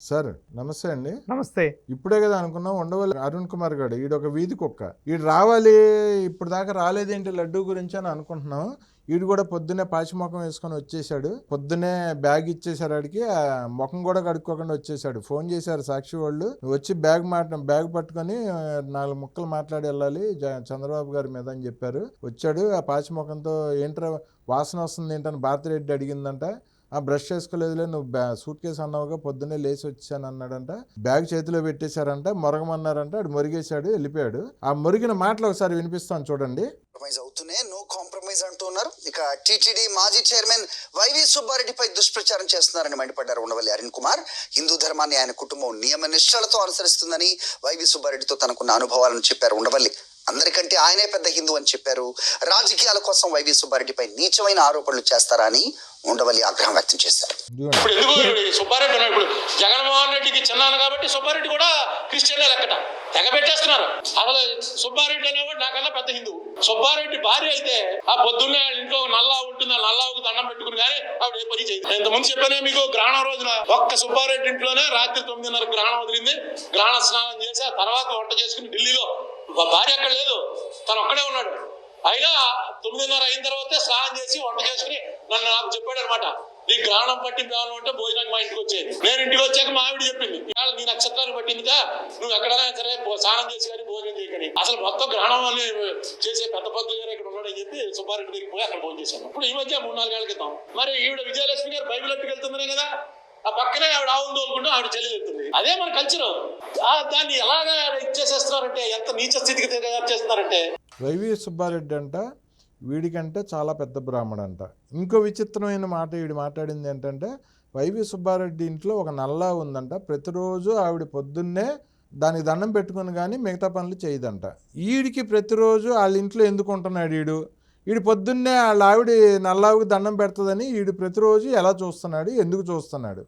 Sir నమస్తే అండి. నమస్తే. ఇప్పుడే కదా అనుకున్నాం ఉండవల్లి అరుణ్ కుమార్ గారు ఈడు ఒక వీధి కుక్క. ఈడు రావాలి ఇప్పుడు దాకా రాలేదేంటి లడ్డు గురించి అని అనుకుంటున్నాం. ఈడు కూడా పొద్దున్నే పాచిముఖం వేసుకొని వచ్చేసాడు. పొద్దున్నే బ్యాగ్ ఇచ్చేసారు ఆడికి. ఆ ముఖం కూడా కడుక్కోకుండా వచ్చేసాడు. ఫోన్ చేశారు సాక్షి వాళ్ళు. "నువ్వు వచ్చి బ్యాగ్ మాట బ్యాగ్ పట్టుకొని నాలుగు ముక్కలు మాట్లాడి వెళ్ళాలి చంద్రబాబు గారి మీద అని చెప్పారు. వచ్చాడు ఆ పాచిముఖంతో ఏంట్రా వాసన వస్తుంది ఏంటని భారతిరెడ్డి అడిగిందంట. ఆ బ్రష్ చేసుకోలేదులే నువ్వు బ్యా సూట్ కేసు అన్నావుగా పొద్దున్నే లేచి వచ్చాను అన్నాడంట. బ్యాగ్ చేతిలో పెట్టేశారంట మొరగమన్నారంట అది మొరిగేశాడు వెళ్ళిపోయాడు. ఆ మొరిగిన మాటలు ఒకసారి వినిపిస్తాను చూడండి. కాంప్రమైజ్ అవుతూనే నో కాంప్రమైజ్ అంటున్నారు ఇక టీటీడీ మాజీ చైర్మన్ వైవి సుబ్బారెడ్డిపై దుష్ప్రచారం చేస్తున్నారని మండిపడ్డారు ఉండవల్లి అరుణ్ కుమార్. హిందూ ధర్మాన్ని ఆయన కుటుంబం నియమ నిష్ఠలతో అనుసరిస్తుందని వైవి సుబ్బారెడ్డితో తనకున్న అనుభవాలను చెప్పారు ఉండవల్లి అందరికంటే ఆయనే పెద్ద హిందూ అని చెప్పారు. రాజకీయాల కోసం వైవి సుబ్బారెడ్డిపై నీచమైన ఆరోపణలు చేస్తారని ఉండవల్లి ఆగ్రహం వ్యక్తం చేశారు. ఇప్పుడు ఎందుకు సుబ్బారెడ్డి ఇప్పుడు జగన్మోహన్ రెడ్డికి చిన్నాను కాబట్టి సుబ్బారెడ్డి కూడా క్రిస్టియన్ లెక్కట. తెగ పెట్టేస్తున్నారు అసలు సుబ్బారెడ్డి అనేవాడు నాకన్నా పెద్ద హిందూ. సుబ్బారెడ్డి భార్య అయితే ఆ పొద్దున్నే ఇంట్లో నల్లా ఉంటుంది? ఆ నల్లావుకు దండం పెట్టుకుని కానీ ఆవిడ ఏ పని చేయదు. ఇంత ముందు చెప్పానే మీకు గ్రహణం రోజున ఒక్క సుబ్బారెడ్డి ఇంట్లోనే రాత్రి తొమ్మిదిన్నర గ్రహణం వదిలింది. గ్రహణ స్నానం చేసి ఆ తర్వాత వంట చేసుకుని ఢిల్లీలో భార్య అక్కడ లేదు. తను ఒక్కడే ఉన్నాడు. అయినా తొమ్మిదిన్నర అయిన తర్వాతే స్నానం చేసి వంట చేసుకుని నన్ను నాకు చెప్పాడు అనమాట నీ గ్రహణం పట్టింది కావాలి అంటే భోజనానికి మా ఇంటికి వచ్చేది నేను ఇంటికి వచ్చాక మా ఆవిడ చెప్పింది ఇవాళ నీ నక్షత్రాన్ని పట్టిందిగా నువ్వు ఎక్కడైనా సరే స్నానం చేసి కానీ భోజనం చేయకని అసలు మొత్తం గ్రహణం అని చేసే పెద్ద పంతులు గారు ఇక్కడ ఉన్నాడని చెప్పి సుబ్బారెడ్డి దగ్గరికి పోయి అక్కడ భోజనం చేశాను. ఇప్పుడు ఈ మధ్య మూడు నాలుగేళ్ళ క్రితం. మరి ఈవిడ విజయలక్ష్మి గారు బైబిల్ ఎట్టుకెళ్తుందనే కదా? ఆ పక్కనే ఆవిడ ఆవును తోలుకుంటూ ఆవిడ చెల్లి వెళ్తుంది అదే మన కల్చర్ దాన్ని ఎలాగా ఇచ్చేసేస్తున్నారంటే ఎంత నీచ స్థితికి తయారు చేస్తున్నారంటే. వైవి సుబ్బారెడ్డి అంట వీడికంటే చాలా పెద్ద బ్రాహ్మడు అంట ఇంకో విచిత్రమైన మాట వీడు మాట్లాడింది ఏంటంటే వైవి సుబ్బారెడ్డి ఇంట్లో ఒక నల్లా ఉందంట ప్రతిరోజు ఆవిడ పొద్దున్నే దానికి దండం పెట్టుకుని కానీ మిగతా పనులు చేయదంట. వీడికి ప్రతిరోజు వాళ్ళ ఇంట్లో ఎందుకు ఉంటున్నాడు వీడు వీడు పొద్దున్నే వాళ్ళ ఆవిడ నల్లావుకి దండం పెడుతుందని వీడు ప్రతిరోజు ఎలా చూస్తున్నాడు ఎందుకు చూస్తున్నాడు?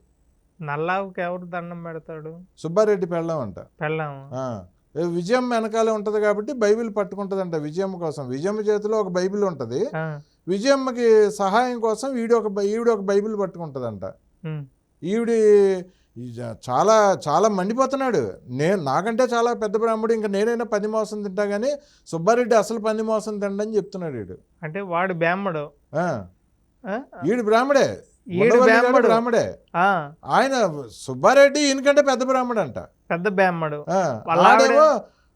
నల్లావుకి ఎవరు దండం పెడతాడు? సుబ్బారెడ్డి పెళ్ళం. అంట పెళ్ళాం విజయం వెనకాలే ఉంటుంది కాబట్టి బైబిల్ పట్టుకుంటుందంట విజయం కోసం. విజయమ్మ చేతిలో ఒక బైబిల్ ఉంటుంది. విజయమ్మకి సహాయం కోసం ఈవిడ ఒక ఈవిడ ఒక బైబిల్ పట్టుకుంటుందంట. ఈవిడి చాలా చాలా మండిపోతున్నాడు. నేను నాకంటే చాలా పెద్ద బ్రాహ్మడు ఇంకా నేనైనా పని మోసం తింటా కానీ సుబ్బారెడ్డి అసలు పని మోసం తిండని చెప్తున్నాడు వీడు అంటే వాడు ఆ? ఈడు బ్రాహ్మడే. బ్రాహ్మడు. బ్రాహ్మడే. ఆయన సుబ్బారెడ్డి ఈయనకంటే పెద్ద బ్రాహ్మడు అంట పెద్ద బ్యామ్మడు ఆ, వాళ్ళ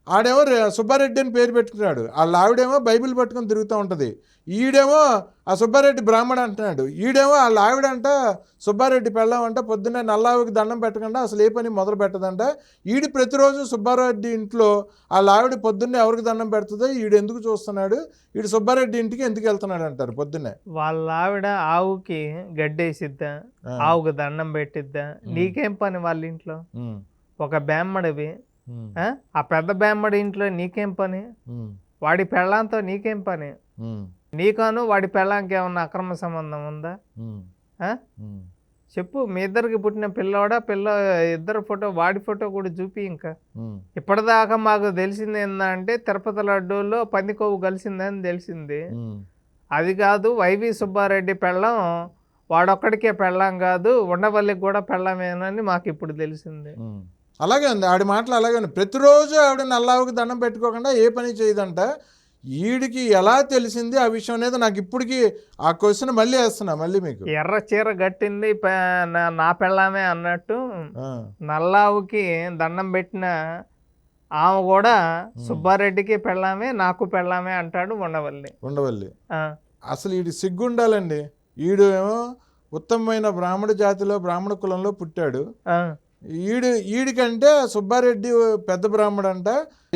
ఆడేమో సుబ్బారెడ్డి అని పేరు పెట్టుకున్నాడు. వాళ్ళ ఆవిడేమో బైబిల్ పట్టుకొని తిరుగుతూ ఉంటుంది. ఈడేమో ఆ సుబ్బారెడ్డి బ్రాహ్మణ అంటున్నాడు. ఈడేమో వాళ్ళ ఆవిడ అంట సుబ్బారెడ్డి పెళ్ళం అంట పొద్దున్నే నల్లావికి దండం పెట్టకుండా అసలు ఏ పని మొదలు పెట్టదంట. ఈడు ప్రతిరోజు సుబ్బారెడ్డి ఇంట్లో వాళ్ళ ఆవిడ పొద్దున్నే ఎవరికి దండం పెడుతుందో ఈడు ఎందుకు చూస్తున్నాడు? ఈడు సుబ్బారెడ్డి ఇంటికి ఎందుకు వెళ్తున్నాడు అంటారు పొద్దున్నే. వాళ్ళ ఆవిడ ఆవుకి గడ్డేసిద్దా? ఆవుకు దండం పెట్టిద్దా? నీకేం పని వాళ్ళ ఇంట్లో? ఒక బ్యామ్మడివి ఉమ్, ఆ? పెద్ద బ్యామ్మడి ఇంట్లో నీకేం పని? వాడి పెళ్ళాంతో నీకేం పని? నీకాను వాడి పెళ్ళాంకి ఏమన్నా అక్రమ సంబంధం ఉందా. చెప్పు మీ ఇద్దరికి పుట్టిన పిల్లవాడా పిల్ల ఇద్దరు ఫోటో వాడి ఫోటో కూడా చూపి ఇంకా. ఇప్పటిదాకా మాకు తెలిసింది ఏంటంటే తిరుపతి లడ్డూలో పంది కొవ్వు కలిసిందని తెలిసింది. అది కాదు వైవి సుబ్బారెడ్డి పెళ్ళం వాడొక్కడికే పెళ్ళం కాదు ఉండవల్లికి కూడా పెళ్ళమేనని మాకు ఇప్పుడు తెలిసింది. అలాగే ఉంది. ఆడి మాటలు అలాగే ఉంది ప్రతిరోజు ఆవిడ నల్లావుకి దండం పెట్టుకోకుండా ఏ పని చేయదంట. ఈడికి ఎలా తెలిసింది ఆ విషయం అనేది నాకు ఇప్పటికీ ఆ క్వశ్చన్ మళ్ళీ వేస్తున్నా మళ్ళీ మీకు. ఎర్ర చీర కట్టింది నా- పెళ్ళామే అన్నట్టు నల్లావుకి దండం పెట్టిన ఆమె కూడా సుబ్బారెడ్డికి పెళ్ళామే నాకు పెళ్ళామే అంటాడు ఉండవల్లి. ఉండవల్లి. అసలు ఈడి సిగ్గుండాలండి. ఈడు ఏమో ఉత్తమమైన బ్రాహ్మణ జాతిలో బ్రాహ్మణ కులంలో పుట్టాడు. ఈడు ఈడికంటే సుబ్బారెడ్డి పెద్ద బ్రాహ్మడు అంట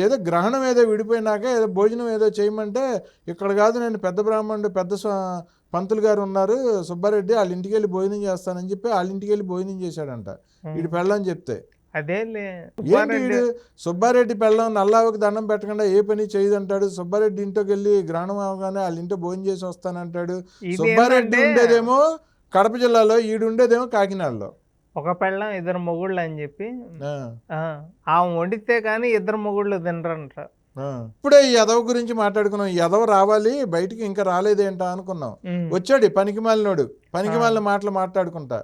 ఏదో గ్రహణం ఏదో విడిపోయినాక ఏదో భోజనం ఏదో చేయమంటే ఇక్కడ కాదు నేను పెద్ద బ్రాహ్మణుడు పెద్ద పంతులు గారు ఉన్నారు సుబ్బారెడ్డి వాళ్ళ ఇంటికి వెళ్ళి భోజనం చేస్తానని చెప్పి వాళ్ళ ఇంటికి వెళ్ళి భోజనం చేశాడంట. వీడి పెళ్ళని చెప్తే. అదేలే. వీడు సుబ్బారెడ్డి పెళ్ళం నల్లావకి దండం పెట్టకుండా ఏ పని చేయదంటాడు? సుబ్బారెడ్డి ఇంట్లోకి వెళ్ళి గ్రహణం అవగానే వాళ్ళ ఇంట్లో భోజనం చేసి వస్తానంటాడు. సుబ్బారెడ్డి ఉండేదేమో కడప జిల్లాలో ఈడు ఉండేదేమో కాకినాడలో. ఒక పెళ్ళం ఇద్దరు మొగుళ్ళు అని చెప్పి ఆమె వండితే కానీ ఇద్దరు మొగుళ్ళు తినరంట. ఇప్పుడే ఈ ఎదవ గురించి మాట్లాడుకున్నాం. ఈ ఎదవ రావాలి బయటికి ఇంకా రాలేదేంటా అనుకున్నాం. వచ్చాడు ఈ పనికి మాలినోడు. పనికి మాలిన మాటలు మాట్లాడుకుంటా.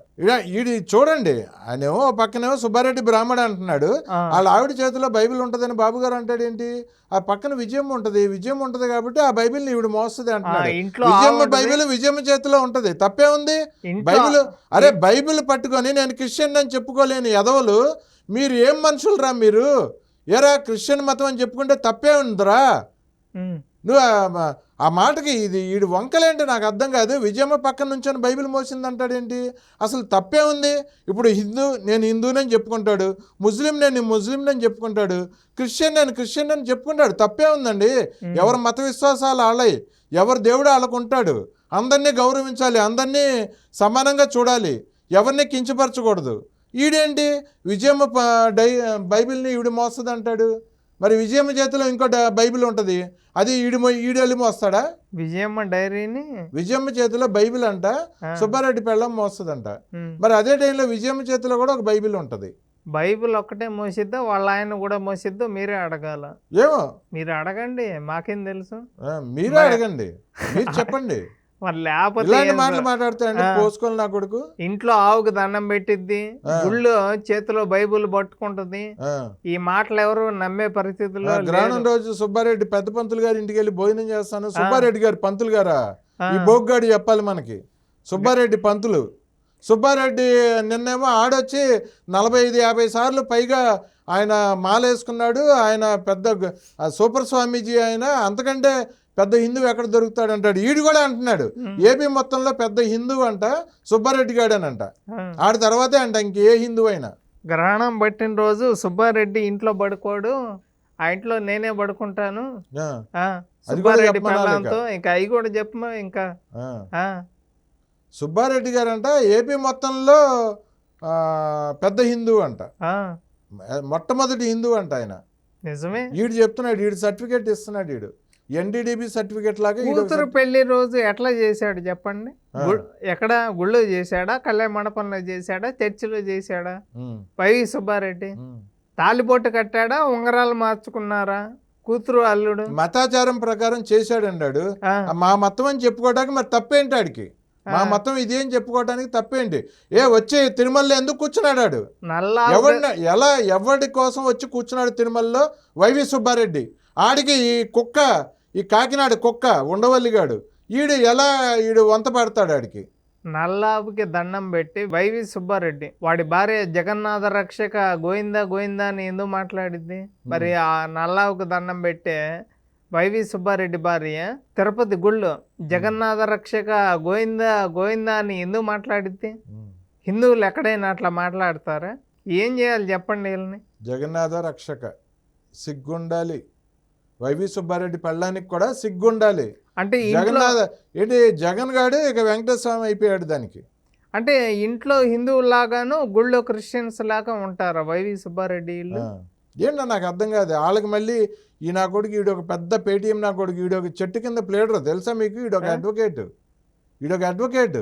ఈడి చూడండి ఆయనేమో పక్కనేమో సుబ్బారెడ్డి బ్రాహ్మణ అంటున్నాడు. వాళ్ళ ఆవిడ చేతిలో బైబిల్ ఉంటదని బాబు గారు అంటాడు ఏంటి ఆ పక్కన విజయం ఉంటది. విజయం ఉంటది కాబట్టి ఆ బైబిల్ని ఈవిడ మోస్తుంది అంటున్నాడు. విజయమ్మ బైబిల్ విజయమ్మ చేతిలో ఉంటది. తప్పే ఉంది? బైబిల్ అరే బైబిల్ పట్టుకొని నేను క్రిస్టియన్ అని చెప్పుకోలేని ఎదవలు మీరు ఏం మనుషులు రా మీరు? ఏరా క్రిస్టియన్ మతం అని చెప్పుకుంటే తప్పే ఉందిరా. నువ్వు ఆ- మాటకి ఇది ఈడు వంకలేంటి నాకు అర్థం కాదు. విజయమ్మ పక్కన నుంచొని బైబిల్ మోసింది అంటాడేంటి అసలు తప్పే ఉంది. ఇప్పుడు హిందూ నేను హిందూనని చెప్పుకుంటాడు. ముస్లిం నేను ముస్లింనని చెప్పుకుంటాడు. క్రిస్టియన్ నేను క్రిస్టియన్ అని చెప్పుకుంటాడు. తప్పే ఉందండి. ఎవరి మత విశ్వాసాలు వాళ్ళయి ఎవరి దేవుడు వాళ్ళకు ఉంటాడు అందరినీ గౌరవించాలి అందరినీ సమానంగా చూడాలి. ఎవరిని కించపరచకూడదు. ఈడేంటి? విజయమ్మ డై బైబిల్ని ఈవిడ మోస్తుంది అంటాడు. మరి విజయమ్మ చేతిలో ఇంకో బైబిల్ ఉంటుంది. అది ఈడు ఈడు వెళ్ళి మోస్తాడా? విజయమ్మ డైరీని విజయమ్మ చేతిలో బైబిల్ అంట. సుబ్బారెడ్డి పెళ్ళం మోస్తుందంట. మరి అదే టైంలో విజయమ్మ చేతిలో కూడా ఒక బైబిల్ ఉంటుంది. బైబిల్ ఒక్కటే మోసిద్దా? వాళ్ళ ఆయన కూడా మోసిద్దో? మీరే అడగాల. ఏమో? మీరు అడగండి మాకేం తెలుసు? మరి- అడగండి. మీరు చెప్పండి. మరి లేకపోతే మాటలు ఆ. పోసుకోవాలి నా కొడుకు? ఇంట్లో ఆవుకి దండం పెట్టిద్ది. గుళ్ళు చేతిలో బైబిల్ పట్టుకుంటుంది. ఈ మాటలు ఎవరు నమ్మే పరిస్థితుల్లో గ్రహణం. రోజు సుబ్బారెడ్డి పెద్ద పంతులు గారి ఇంటికి వెళ్ళి భోజనం చేస్తాను. సుబ్బారెడ్డి గారు పంతులు గారా. ఈ బోగ్గాడు చెప్పాలి మనకి. సుబ్బారెడ్డి పంతులు. సుబ్బారెడ్డి నిన్నేమో ఆడొచ్చి నలభై ఐదు యాభై సార్లు పైగా ఆయన మాలేసుకున్నాడు. ఆయన పెద్ద సూపర్ స్వామీజీ ఆయన అంతకంటే పెద్ద హిందువు ఎక్కడ దొరుకుతాడు అంటాడు. ఈడు కూడా అంటున్నాడు. ఏపీ మొత్తంలో పెద్ద హిందువు అంట సుబ్బారెడ్డి గాడేనంట. ఆడి తర్వాతే అంట ఇంకే హిందువు అయినా. గ్రహణం పట్టిన రోజు సుబ్బారెడ్డి ఇంట్లో పడుకోడు ఆ ఇంట్లో నేనే పడుకుంటాను. సుబ్బారెడ్డి ఇక. అవి కూడా చెప్పమా ఇంకా? సుబ్బారెడ్డి గారంట ఏపీ మొత్తంలో పెద్ద హిందువు అంట. మొట్టమొదటి హిందువు అంట ఆయన. నిజమే. ఈడు చెప్తున్నాడు ఈడు సర్టిఫికేట్ ఇస్తున్నాడు ఈడు. ఎన్డీడీబీ సర్టిఫికేట్ లాగా కూతురు పెళ్ళి రోజు ఎట్లా చేశాడు చెప్పండి? ఎక్కడ? గుళ్ళో చేశాడా? కళ్యాణ మండపంలో చేశాడా? చర్చిలో చేశాడా? Y V Subba Reddy. తాలిబొట్టు కట్టాడా? ఉంగరాలు మార్చుకున్నారా? కూతురు అల్లుడు? మతాచారం ప్రకారం చేశాడు అన్నాడు మా మతం అని చెప్పుకోవడానికి మరి తప్పేంటి ఆడికి? మా. మతం ఇది చెప్పుకోవడానికి తప్పేంటి? ఏ వచ్చి తిరుమలలో ఎందుకు కూర్చున్నాడు ఆడు నల్ల ఎవరిని ఎలా ఎవరి కోసం వచ్చి కూర్చున్నాడు తిరుమలలో? Y V Subba Reddy. ఆడికి ఈ కుక్క ఈ కాకినాడ కుక్క ఉండవల్లిగాడు. ఈడు ఎలా ఈడు వంత పడతాడు ఆడికి? నల్లాపుకి దండం పెట్టి వైవి సుబ్బారెడ్డి వాడి భార్య జగన్నాథ రక్షక గోయిందా గోయిందా అని ఎందుకు మాట్లాడిద్ది. మరి ఆ నల్లావుకి దండం పెట్టే వైవి సుబ్బారెడ్డి భార్య తిరుపతి గుళ్ళు జగన్నాథ రక్షక గోయిందా గోయిందా అని ఎందుకు మాట్లాడిద్ది. హిందువులు ఎక్కడైనా అట్లా మాట్లాడతారా? ఏం చేయాలి చెప్పండి వీళ్ళని? జగన్నాథ రక్షక సిగ్గుండాలి. వైవి సుబ్బారెడ్డి పెళ్ళానికి కూడా సిగ్గుండాలి. అంటే జగన్నాథ ఏంటి జగన్ గాడు ఇక వెంకటేశ్వర స్వామి అయిపోయాడు దానికి. అంటే ఇంట్లో హిందువులాగాను గుళ్ళో క్రిస్టియన్స్ లాగా ఉంటారా వైవి సుబ్బారెడ్డి. ఏంటో నాకు అర్థం కాదు. వాళ్ళకి మళ్ళీ ఈ నా కొడుకు ఈడు ఒక పెద్ద పేటీఎం నా కొడుకు ఈడు ఒక చెట్టు కింద ప్లేడర్. తెలుసా మీకు? ఈడు ఒక? అడ్వకేట్. ఈడు ఒక అడ్వకేట్.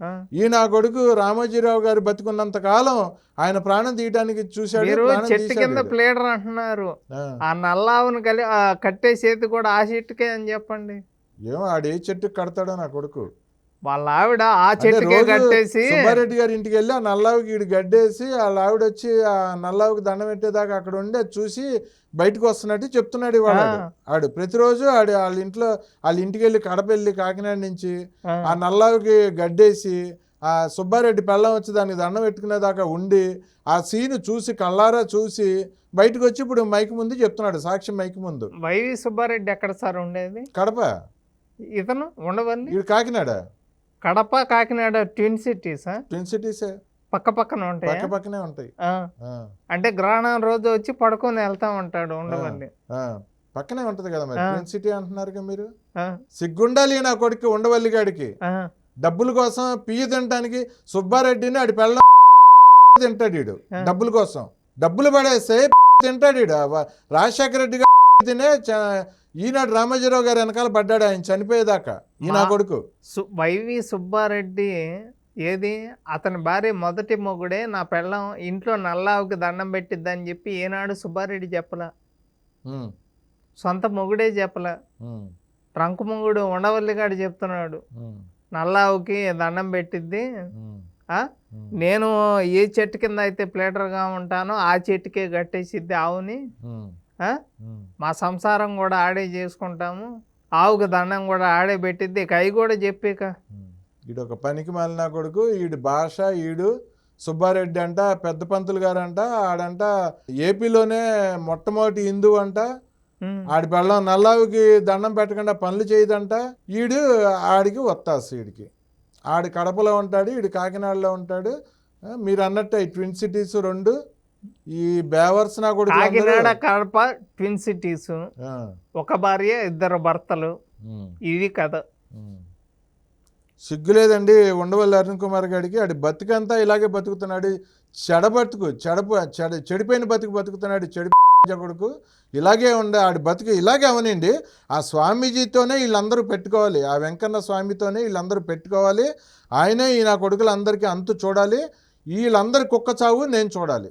ఆ. ఈ నా కొడుకు రామోజీరావు గారు బతికున్నంత కాలం ఆయన ప్రాణం తీయటానికి చూశాడు చెట్టు కింద. ప్లేడర్ అంటున్నారు ఆ. నల్లావుని కలి ఆ కట్టే చేతి కూడా ఆ చెట్టుకే అని చెప్పండి ఏమో ఆడు ఏ చెట్టుకు కడతాడో నా కొడుకు వాళ్ళ ఆవిడ ఆ చెట్టుకే కట్టేసి సుబ్బారెడ్డి గారి ఇంటికి వెళ్ళి ఆ నల్లావుకి ఈడు గడ్డేసి వాళ్ళ ఆవిడ వచ్చి ఆ నల్లావుకి దండం పెట్టేదాకా అక్కడ ఉండి చూసి బయటకు వస్తున్నట్టు చెప్తున్నాడు ఆ. ఆడు. ప్రతిరోజు ఆడు వాళ్ళ ఇంట్లో వాళ్ళ ఇంటికి వెళ్ళి కడప వెళ్ళి కాకినాడ నుంచి ఆ, నల్లావుకి గడ్డేసి ఆ సుబ్బారెడ్డి పెళ్ళం వచ్చి దానికి దండం పెట్టుకునేదాకా ఉండి ఆ సీన్ చూసి కళ్ళారా చూసి బయటకు వచ్చి ఇప్పుడు మైక్ ముందు చెప్తున్నాడు సాక్షి మైక్ ముందు. వైవి సుబ్బారెడ్డి ఎక్కడ సార్ ఉండేది? కడప. ఇతను ఈడు కాకినాడ. కడప కాకినాడ ట్విన్ సిటీసా ట్విన్ సిటీసే పక్క పక్కన ఉంటాయి? పక్క పక్కనే ఉంటాయి. అంటే గ్రహణం రోజు వచ్చి పడుకొని వెళ్తా ఉంటాడు ఉండవల్లి. పక్కనే ఉంటది కదా మరి. ట్విన్ సిటీ అంటున్నారు మీరు? సిగ్గుండాలి నా కొడుకు ఉండవల్లి గాడికి? డబ్బుల కోసం పియ్య తినడానికి సుబ్బారెడ్డిని ఆడి పెళ్ళ తింటాడు. డబ్బుల కోసం. డబ్బులు పడేస్తే తింటాడు రాజశేఖర రెడ్డి చ- ఈనాడు రామోజీరావు గారు వెనకాల పడ్డాడు ఆయన చనిపోయేదాకా ఈ నా మా- కొడుకు. వైవి సుబ్బారెడ్డి ఏది? అతని భార్య మొదటి మొగుడే నా పెళ్ళం ఇంట్లో నల్లావుకి దండం పెట్టిద్దని చెప్పి ఏనాడు సుబ్బారెడ్డి చెప్పలా. సొంత మొగుడే చెప్పలే. ట్రంక్ మొగుడు ఉండవల్లిగాడు చెప్తున్నాడు. నల్లావుకి దండం పెట్టిద్ది. నేను ఏ చెట్టు కింద అయితే ప్లేటర్గా ఉంటానో ఆ చెట్టుకే కట్టేసిద్ది ఆవుని. మా సంసారం కూడా ఆడే చేసుకుంటాము. ఆవుకి దండం కూడా ఆడే పెట్టిద్ది. అవి కూడా చెప్పాక. ఈడు ఒక పనికి మాలిన కొడుకు ఈడు భాష ఈడు సుబ్బారెడ్డి అంట పెద్ద పంతులు గారు అంట ఆడంట ఏపీలోనే మొట్టమొదటి హిందూ అంట. ఆడి పెళ్ళం నల్లావికి దండం పెట్టకుండా పనులు చేయదంట. ఈడు ఆడికి వత్తాసు ఈడికి. ఆడి కడపలో ఉంటాడు ఈడు కాకినాడలో ఉంటాడు. మీరు అన్నట్టు ట్విన్ సిటీస్ రెండు ఈ బేవర్స్ నా కొడుకు కాకినాడ కడప ట్విన్ సిటీస్ ఒక భార్య ఇద్దరు భర్తలు. ఇది కథ. సిగ్గులేదండి ఉండవల్లి అరుణ్ కుమార్ గారికి ఆడి బతుకంతా ఇలాగే బతుకుతున్నాడు. చెడ బతుకు చెడపు చెడ చెడిపోయిన బతుకు బతుకుతున్నాడు చెడి కొడుకు. ఇలాగే ఉండే ఆడి బతుకు ఇలాగే అవనండి. ఆ స్వామీజీతోనే వీళ్ళందరూ పెట్టుకోవాలి. ఆ వెంకన్న స్వామితోనే వీళ్ళందరూ పెట్టుకోవాలి. ఆయనే ఈ నా కొడుకులందరికీ అంతు చూడాలి. వీళ్ళందరి కుక్క చావు నేను చూడాలి.